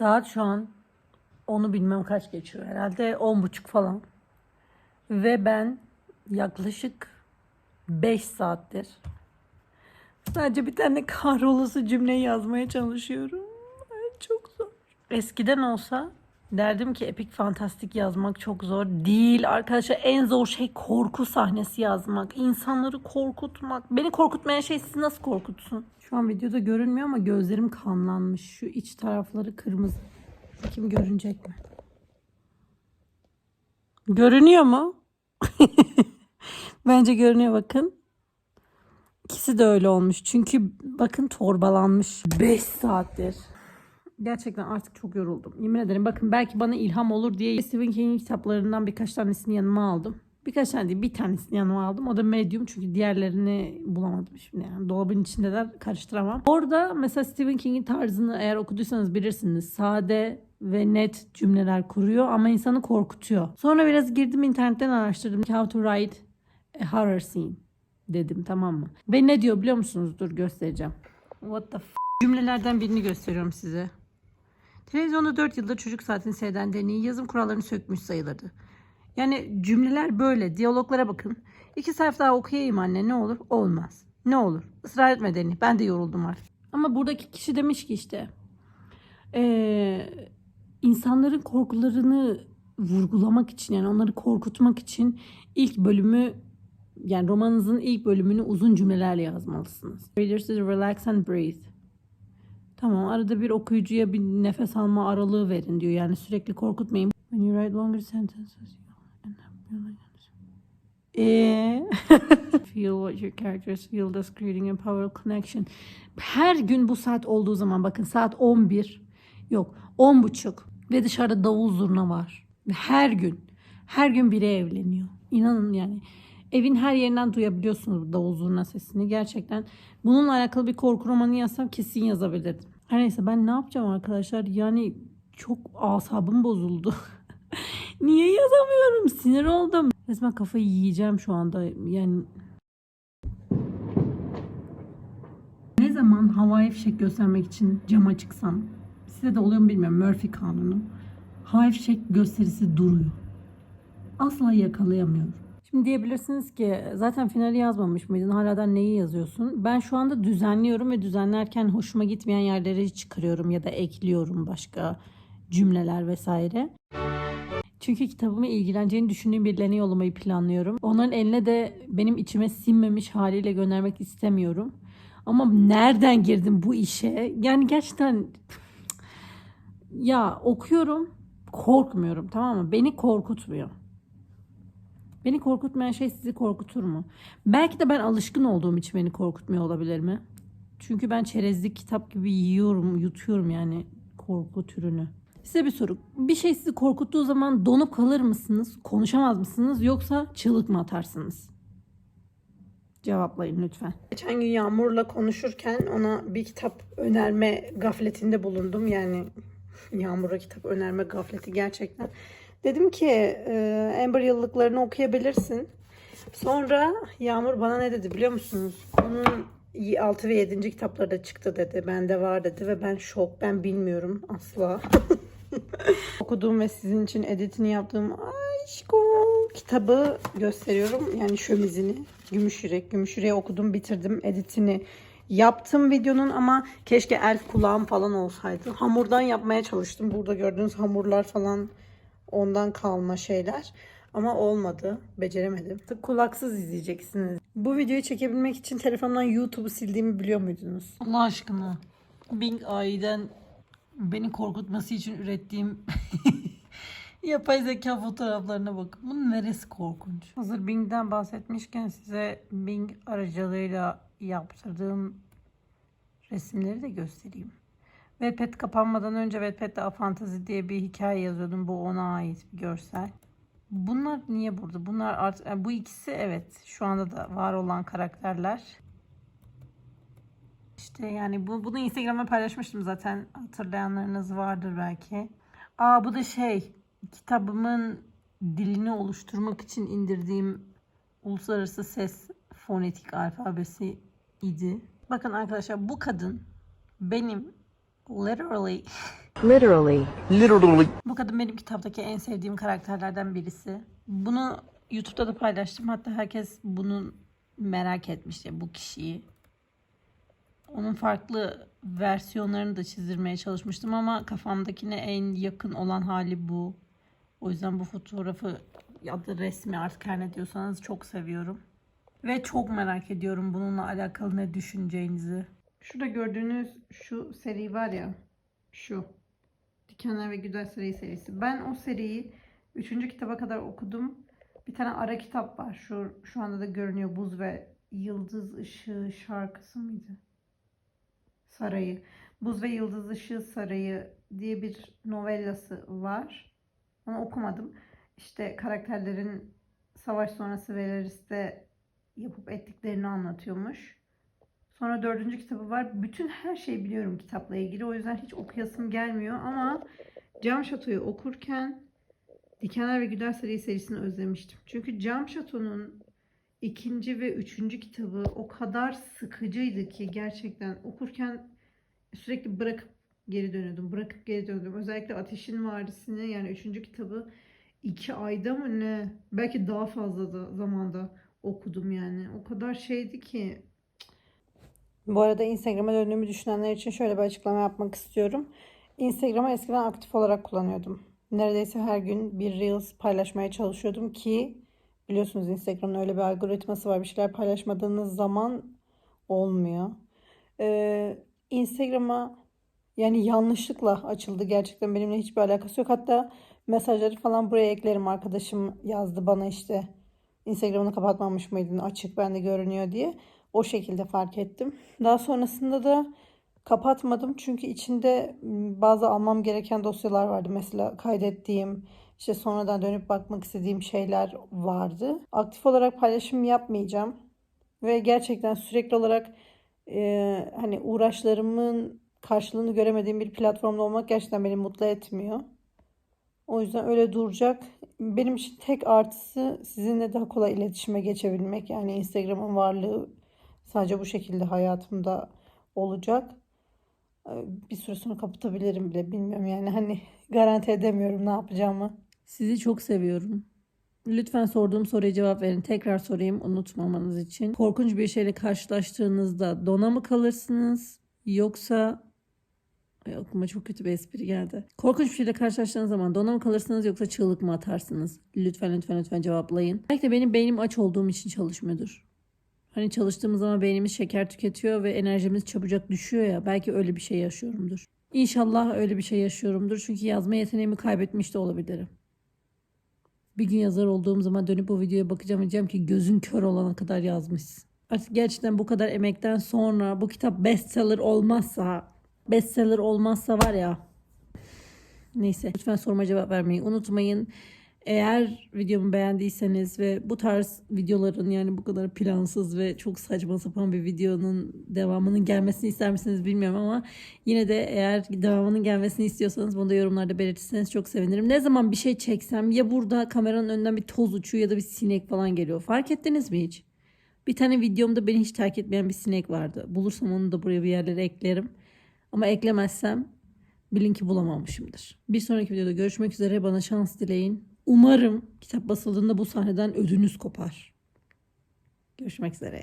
Saat şu an onu bilmem kaç geçiyor. Herhalde on buçuk falan. Ve ben yaklaşık 5 saattir sadece bir tane kahrolası cümle yazmaya çalışıyorum. Çok zor. Eskiden olsa derdim ki epik fantastik yazmak çok zor değil. Arkadaşlar en zor şey korku sahnesi yazmak. İnsanları korkutmak. Beni korkutmayan şey sizi nasıl korkutsun? Şu an videoda görünmüyor ama gözlerim kanlanmış. Şu iç tarafları kırmızı. Kim görünecek mi? Görünüyor mu? Bence görünüyor bakın. İkisi de öyle olmuş. Çünkü bakın torbalanmış. 5 saattir. Gerçekten artık çok yoruldum. Yemin ederim bakın belki bana ilham olur diye Stephen King'in kitaplarından birkaç tanesini yanıma aldım. Birkaç tane değil bir tanesini yanıma aldım. O da Medium çünkü diğerlerini bulamadım şimdi. Yani dolabın içindeler karıştıramam. Orada mesela Stephen King'in tarzını eğer okuduysanız bilirsiniz. Sade ve net cümleler kuruyor ama insanı korkutuyor. Sonra biraz girdim internetten araştırdım. How to write a horror scene dedim tamam mı? Ve ne diyor biliyor musunuz? Dur göstereceğim. What the f- Cümlelerden birini gösteriyorum size. Televizyonda 4 yılda çocuk saatini seyreden deneyi yazım kurallarını sökmüş sayılırdı. Yani cümleler böyle. Diyaloglara bakın. İki sayfa daha okuyayım anne ne olur? Olmaz. Ne olur? Israr etme Deni. Ben de yoruldum artık. Ama buradaki kişi demiş ki işte eee, insanların korkularını vurgulamak için yani onları korkutmak için ilk bölümü yani romanınızın ilk bölümünü uzun cümlelerle yazmalısınız. Readers relax and breathe. Tamam arada bir okuyucuya bir nefes alma aralığı verin diyor. Yani sürekli korkutmayın. When you write longer sentences Eee? feel what your characters feel thus creating a powerful connection. Her gün bu saat olduğu zaman bakın saat 11 yok 10 buçuk ve dışarıda davul zurna var. Her gün her gün biri evleniyor. İnanın yani evin her yerinden duyabiliyorsunuz bu davul zurna sesini. Gerçekten bununla alakalı bir korku romanı yazsam kesin yazabilirdim. Her neyse ben ne yapacağım arkadaşlar? Yani çok asabım bozuldu. Niye yazamıyorum? Sinir oldum. Resmen kafayı yiyeceğim şu anda. Yani ne zaman havai fişek göstermek için cama çıksam size de oluyor mu bilmiyorum Murphy kanunu. Havai fişek gösterisi duruyor. Asla yakalayamıyorum. Şimdi diyebilirsiniz ki zaten finali yazmamış mıydın? Hala neyi yazıyorsun? Ben şu anda düzenliyorum ve düzenlerken hoşuma gitmeyen yerleri çıkarıyorum ya da ekliyorum başka cümleler vesaire. Çünkü kitabımı ilgileneceğini düşündüğüm birilerine yollamayı planlıyorum. Onların eline de benim içime sinmemiş haliyle göndermek istemiyorum. Ama nereden girdim bu işe? Yani gerçekten ya okuyorum korkmuyorum tamam mı? Beni korkutmuyor. Beni korkutmayan şey sizi korkutur mu? Belki de ben alışkın olduğum için beni korkutmuyor olabilir mi? Çünkü ben çerezlik kitap gibi yiyorum, yutuyorum yani korku türünü. Size bir soru. Bir şey sizi korkuttuğu zaman donup kalır mısınız? Konuşamaz mısınız? Yoksa çığlık mı atarsınız? Cevaplayın lütfen. Geçen gün Yağmur'la konuşurken ona bir kitap önerme gafletinde bulundum. Yani Yağmur'a kitap önerme gafleti gerçekten. Dedim ki e, Amber yıllıklarını okuyabilirsin. Sonra Yağmur bana ne dedi biliyor musunuz? Onun 6 ve 7. kitapları da çıktı dedi. Bende var dedi ve ben şok. Ben bilmiyorum asla. Okuduğum ve sizin için editini yaptığım aşko kitabı gösteriyorum. Yani şömizini. Gümüş Yürek. Gümüş Yürek'i okudum bitirdim. Editini yaptım videonun ama keşke elf kulağım falan olsaydı. Hamurdan yapmaya çalıştım. Burada gördüğünüz hamurlar falan ondan kalma şeyler. Ama olmadı. Beceremedim. Kulaksız izleyeceksiniz. Bu videoyu çekebilmek için telefondan YouTube'u sildiğimi biliyor muydunuz? Allah aşkına. Bing AI'den beni korkutması için ürettiğim yapay zeka fotoğraflarına bakın. Bunun neresi korkunç? Hazır Bing'den bahsetmişken size Bing aracılığıyla yaptırdığım resimleri de göstereyim. Wattpad kapanmadan önce Wattpad'de Afantazi diye bir hikaye yazıyordum. Bu ona ait bir görsel. Bunlar niye burada? Bunlar artık yani bu ikisi evet şu anda da var olan karakterler. İşte yani bu bunu Instagram'a paylaşmıştım zaten hatırlayanlarınız vardır belki. Aa bu da şey kitabımın dilini oluşturmak için indirdiğim uluslararası ses fonetik alfabesi idi. Bakın arkadaşlar bu kadın benim Literally. Literally. Literally. Bu kadın benim kitaptaki en sevdiğim karakterlerden birisi. Bunu YouTube'da da paylaştım. Hatta herkes bunu merak etmişti bu kişiyi. Onun farklı versiyonlarını da çizdirmeye çalışmıştım ama kafamdakine en yakın olan hali bu. O yüzden bu fotoğrafı ya da resmi artık her ne diyorsanız çok seviyorum. Ve çok merak ediyorum bununla alakalı ne düşüneceğinizi. Şurada gördüğünüz şu seri var ya. Şu. Dikenler ve Güzel Sarayı serisi. Ben o seriyi 3. kitaba kadar okudum. Bir tane ara kitap var. Şu şu anda da görünüyor. Buz ve Yıldız Işığı şarkısı mıydı? Sarayı. Buz ve Yıldız Işığı Sarayı diye bir novellası var. Onu okumadım. İşte karakterlerin savaş sonrası Velaris'te yapıp ettiklerini anlatıyormuş. Sonra dördüncü kitabı var. Bütün her şeyi biliyorum kitapla ilgili. O yüzden hiç okuyasım gelmiyor ama Cam Şato'yu okurken Dikenler ve Güler Sarayı serisini özlemiştim. Çünkü Cam Şato'nun ikinci ve üçüncü kitabı o kadar sıkıcıydı ki gerçekten okurken sürekli bırakıp geri dönüyordum. Bırakıp geri dönüyordum. Özellikle Ateşin Vadisi'ni yani üçüncü kitabı iki ayda mı ne? Belki daha fazla da zamanda okudum yani. O kadar şeydi ki bu arada Instagram'a döndüğümü düşünenler için şöyle bir açıklama yapmak istiyorum. Instagram'ı eskiden aktif olarak kullanıyordum. Neredeyse her gün bir Reels paylaşmaya çalışıyordum ki biliyorsunuz Instagram'ın öyle bir algoritması var. Bir şeyler paylaşmadığınız zaman olmuyor. Ee, Instagram'a yani yanlışlıkla açıldı gerçekten benimle hiçbir alakası yok. Hatta mesajları falan buraya eklerim. Arkadaşım yazdı bana işte Instagram'ını kapatmamış mıydın açık bende görünüyor diye. O şekilde fark ettim. Daha sonrasında da kapatmadım çünkü içinde bazı almam gereken dosyalar vardı. Mesela kaydettiğim, işte sonradan dönüp bakmak istediğim şeyler vardı. Aktif olarak paylaşım yapmayacağım ve gerçekten sürekli olarak e, hani uğraşlarımın karşılığını göremediğim bir platformda olmak gerçekten beni mutlu etmiyor. O yüzden öyle duracak. Benim için tek artısı sizinle daha kolay iletişime geçebilmek. Yani Instagram'ın varlığı sadece bu şekilde hayatımda olacak. Ee, Bir süre sonra kapatabilirim bile bilmiyorum yani hani garanti edemiyorum ne yapacağımı. Sizi çok seviyorum. Lütfen sorduğum soruya cevap verin. Tekrar sorayım unutmamanız için. Korkunç bir şeyle karşılaştığınızda dona mı kalırsınız yoksa Ay, aklıma çok kötü bir espri geldi. Korkunç bir şeyle karşılaştığınız zaman dona mı kalırsınız yoksa çığlık mı atarsınız? Lütfen lütfen lütfen cevaplayın. Belki de benim beynim aç olduğum için çalışmıyordur. Hani çalıştığımız zaman beynimiz şeker tüketiyor ve enerjimiz çabucak düşüyor ya. Belki öyle bir şey yaşıyorumdur. İnşallah öyle bir şey yaşıyorumdur. Çünkü yazma yeteneğimi kaybetmiş de olabilirim. Bir gün yazar olduğum zaman dönüp bu videoya bakacağım diyeceğim ki gözün kör olana kadar yazmışsın. Artık gerçekten bu kadar emekten sonra bu kitap bestseller olmazsa bestseller olmazsa var ya neyse lütfen soruma cevap vermeyi unutmayın. Eğer videomu beğendiyseniz ve bu tarz videoların yani bu kadar plansız ve çok saçma sapan bir videonun devamının gelmesini ister misiniz bilmiyorum ama yine de eğer devamının gelmesini istiyorsanız bunu da yorumlarda belirtirseniz çok sevinirim. Ne zaman bir şey çeksem ya burada kameranın önünden bir toz uçuyor ya da bir sinek falan geliyor. Fark ettiniz mi hiç? Bir tane videomda beni hiç terk etmeyen bir sinek vardı. Bulursam onu da buraya bir yerlere eklerim. Ama eklemezsem bilin ki bulamamışımdır. Bir sonraki videoda görüşmek üzere. Bana şans dileyin. Umarım kitap basıldığında bu sahneden ödünüz kopar. Görüşmek üzere.